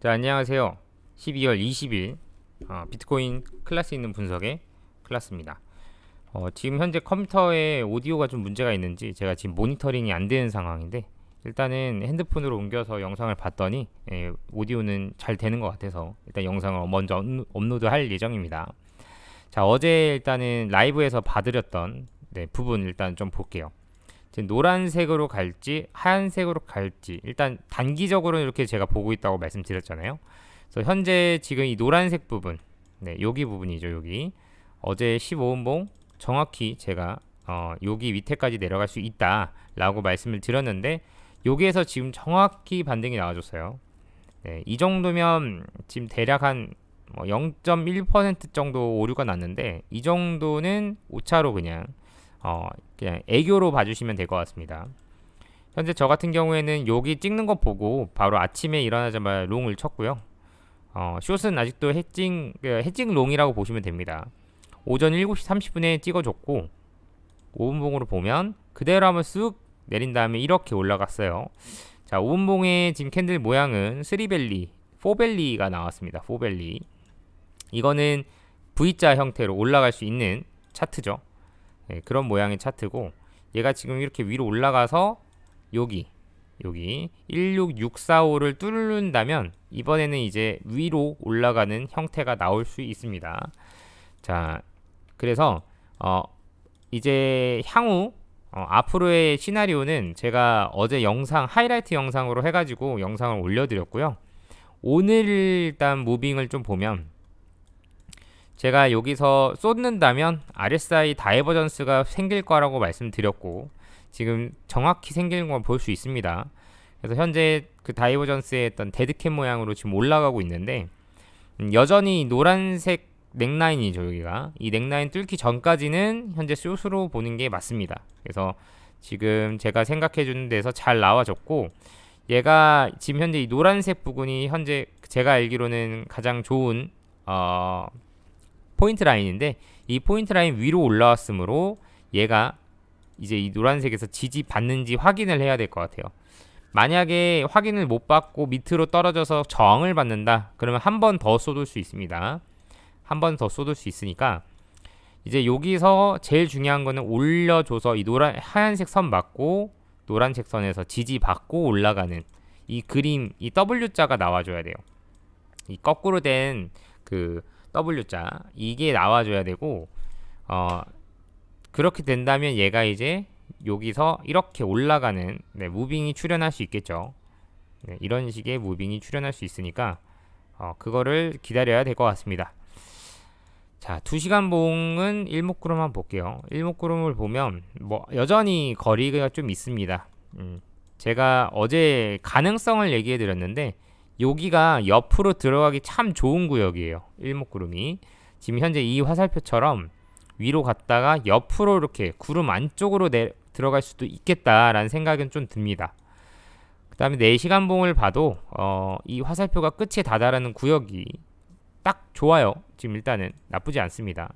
자 안녕하세요. 12월 20일 어, 비트코인 클래스 있는 분석의 클래스입니다. 어, 지금 현재 컴퓨터에 오디오가 좀 문제가 있는지 제가 지금 모니터링이 안 되는 상황인데 일단은 핸드폰으로 옮겨서 영상을 봤더니 예, 오디오는 잘 되는 것 같아서 일단 영상을 먼저 업로- 업로드할 예정입니다. 자 어제 일단은 라이브에서 봐드렸던 네, 부분 일단 좀 볼게요 노란색으로 갈지 하얀색으로 갈지 일단 단기적으로 이렇게 제가 보고 있다고 말씀드렸잖아요. 그래서 현재 지금 이 노란색 부분, 네 여기 부분이죠 여기 어제 15분봉 정확히 제가 어 여기 밑에까지 내려갈 수 있다라고 말씀을 드렸는데 여기에서 지금 정확히 반등이 나와줬어요. 네, 이 정도면 지금 대략 한뭐0.1% 정도 오류가 났는데 이 정도는 오차로 그냥 어 그냥 애교로 봐주시면 될 것 같습니다. 현재 저 같은 경우에는 여기 찍는 거 보고 바로 아침에 일어나자마자 롱을 쳤고요. 어, 숏은 아직도 해징 그 해징 롱이라고 보시면 됩니다. 오전 7시 30분에 찍어줬고 5분봉으로 보면 그대로 한번 쓱 내린 다음에 이렇게 올라갔어요. 자, 5분봉의 지금 캔들 모양은 3벨리, 4벨리가 나왔습니다. 4벨리. 이거는 V자 형태로 올라갈 수 있는 차트죠. 예, 그런 모양의 차트고 얘가 지금 이렇게 위로 올라가서 여기 여기 16645를 뚫는다면 이번에는 이제 위로 올라가는 형태가 나올 수 있습니다. 자, 그래서 어 이제 향후 어, 앞으로의 시나리오는 제가 어제 영상 하이라이트 영상으로 해가지고 영상을 올려드렸고요. 오늘 일단 무빙을 좀 보면 제가 여기서 쏟는다면 RSI 다이버전스가 생길 거라고 말씀드렸고 지금 정확히 생기는 걸 볼 수 있습니다. 그래서 현재 그 다이버전스의 어떤 데드캣 모양으로 지금 올라가고 있는데 음, 여전히 노란색 넥라인이죠 여기가 이 넥라인 뚫기 전까지는 현재 숏으로 보는 게 맞습니다. 그래서 지금 제가 생각해 주는 데서 잘 나와졌고 얘가 지금 현재 이 노란색 부분이 현재 제가 알기로는 가장 좋은 어 포인트 라인인데 이 포인트 라인 위로 올라왔으므로 얘가 이제 이 노란색에서 지지 받는지 확인을 해야 될 것 같아요. 만약에 확인을 못 받고 밑으로 떨어져서 저항을 받는다. 그러면 한 번 더 쏟을 수 있습니다. 한 번 더 쏟을 수 있으니까 이제 여기서 제일 중요한 거는 올려줘서 이 노란 하얀색 선 맞고 노란색 선에서 지지 받고 올라가는 이 그림 이 W자가 나와줘야 돼요. 이 거꾸로 된그 W자 이게 나와줘야 되고 어 그렇게 된다면 얘가 이제 여기서 이렇게 올라가는 네, 무빙이 출현할 수 있겠죠. 네, 이런 식의 무빙이 출현할 수 있으니까 어, 그거를 기다려야 될 것 같습니다. 자, 2시간 봉은 일목구름만 볼게요. 일목구름을 보면 뭐 여전히 거리가 좀 있습니다. 음, 제가 어제 가능성을 얘기해 드렸는데 여기가 옆으로 들어가기 참 좋은 구역이에요. 일목구름이 지금 현재 이 화살표처럼 위로 갔다가 옆으로 이렇게 구름 안쪽으로 내, 들어갈 수도 있겠다라는 생각은 좀 듭니다. 그 다음에 4시간 봉을 봐도 어, 이 화살표가 끝에 다다르는 구역이 딱 좋아요. 지금 일단은 나쁘지 않습니다.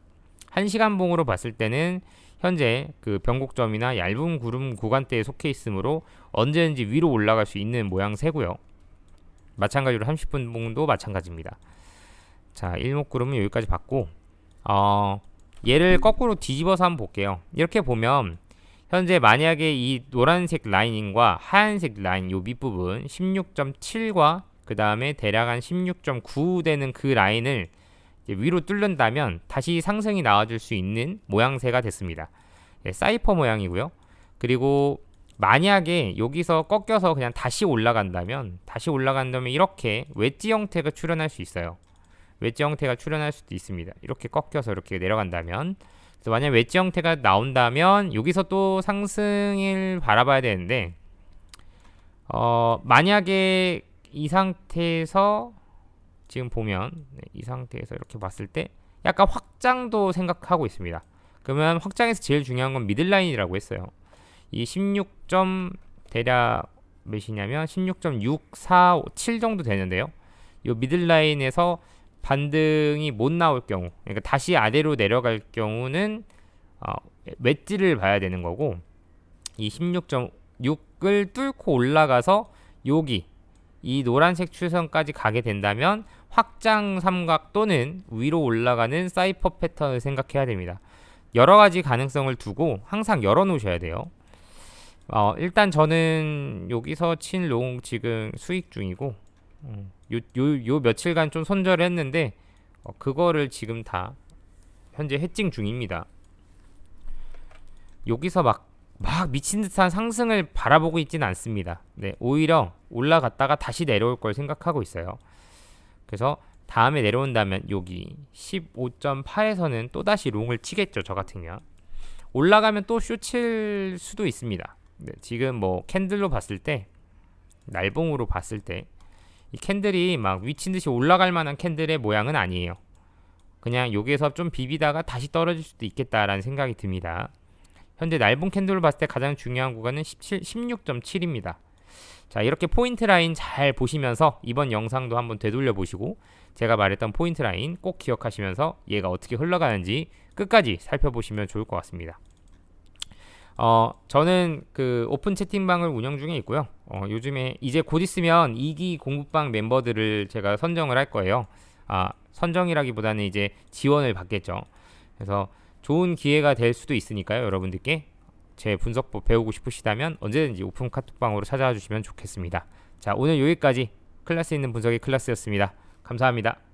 1시간 봉으로 봤을 때는 현재 그 변곡점이나 얇은 구름 구간대에 속해 있으므로 언제든지 위로 올라갈 수 있는 모양새고요. 마찬가지로 30분 봉도 마찬가지입니다. 자, 일목구름은 여기까지 봤고 어, 얘를 거꾸로 뒤집어서 한번 볼게요. 이렇게 보면 현재 만약에 이 노란색 라인과 하얀색 라인 요 밑부분 16.7과 그 다음에 대략 한 16.9 되는 그 라인을 위로 뚫는다면 다시 상승이 나와줄 수 있는 모양새가 됐습니다. 예, 사이퍼 모양이고요. 그리고 만약에 여기서 꺾여서 그냥 다시 올라간다면 다시 올라간다면 이렇게 웨지 형태가 출현할 수 있어요. 웨지 형태가 출현할 수도 있습니다. 이렇게 꺾여서 이렇게 내려간다면 그래서 만약 웨지 형태가 나온다면 여기서 또 상승을 바라봐야 되는데 어 만약에 이 상태에서 지금 보면 네, 이 상태에서 이렇게 봤을 때 약간 확장도 생각하고 있습니다. 그러면 확장에서 제일 중요한 건 미들라인이라고 했어요. 이 16. 점 대략 몇이냐면 16.647 정도 되는데요. 이 미들라인에서 반등이 못 나올 경우, 그러니까 다시 아래로 내려갈 경우는 어, 웨지를 봐야 되는 거고 이 16.6을 뚫고 올라가서 여기 이 노란색 추선까지 가게 된다면 확장 삼각 또는 위로 올라가는 사이퍼 패턴을 생각해야 됩니다. 여러 가지 가능성을 두고 항상 열어 놓으셔야 돼요. 어, 일단 저는 여기서 친 롱 지금 수익 중이고 음, 요, 요, 요 며칠간 좀 손절을 했는데 어, 그거를 지금 다 현재 해칭 중입니다. 여기서 막, 막 미친 듯한 상승을 바라보고 있지는 않습니다. 네, 오히려 올라갔다가 다시 내려올 걸 생각하고 있어요. 그래서 다음에 내려온다면 여기 15.8에서는 또다시 롱을 치겠죠. 저 같으면. 올라가면 또 쇼칠 수도 있습니다. 네, 지금 뭐 캔들로 봤을 때 날봉으로 봤을 때 이 캔들이 막 미친 듯이 올라갈 만한 캔들의 모양은 아니에요. 그냥 여기에서 좀 비비다가 다시 떨어질 수도 있겠다라는 생각이 듭니다. 현재 날봉 캔들로 봤을 때 가장 중요한 구간은 17, 16.7입니다. 자, 이렇게 포인트 라인 잘 보시면서 이번 영상도 한번 되돌려 보시고 제가 말했던 포인트 라인 꼭 기억하시면서 얘가 어떻게 흘러가는지 끝까지 살펴보시면 좋을 것 같습니다. 어, 저는 그 오픈 채팅방을 운영 중에 있고요. 어, 요즘에 이제 곧 있으면 2기 공부방 멤버들을 제가 선정을 할 거예요. 아, 선정이라기보다는 이제 지원을 받겠죠. 그래서 좋은 기회가 될 수도 있으니까요. 여러분들께 제 분석법 배우고 싶으시다면 언제든지 오픈 카톡방으로 찾아와 주시면 좋겠습니다. 자, 오늘 여기까지 클래스 있는 분석의 클래스였습니다. 감사합니다.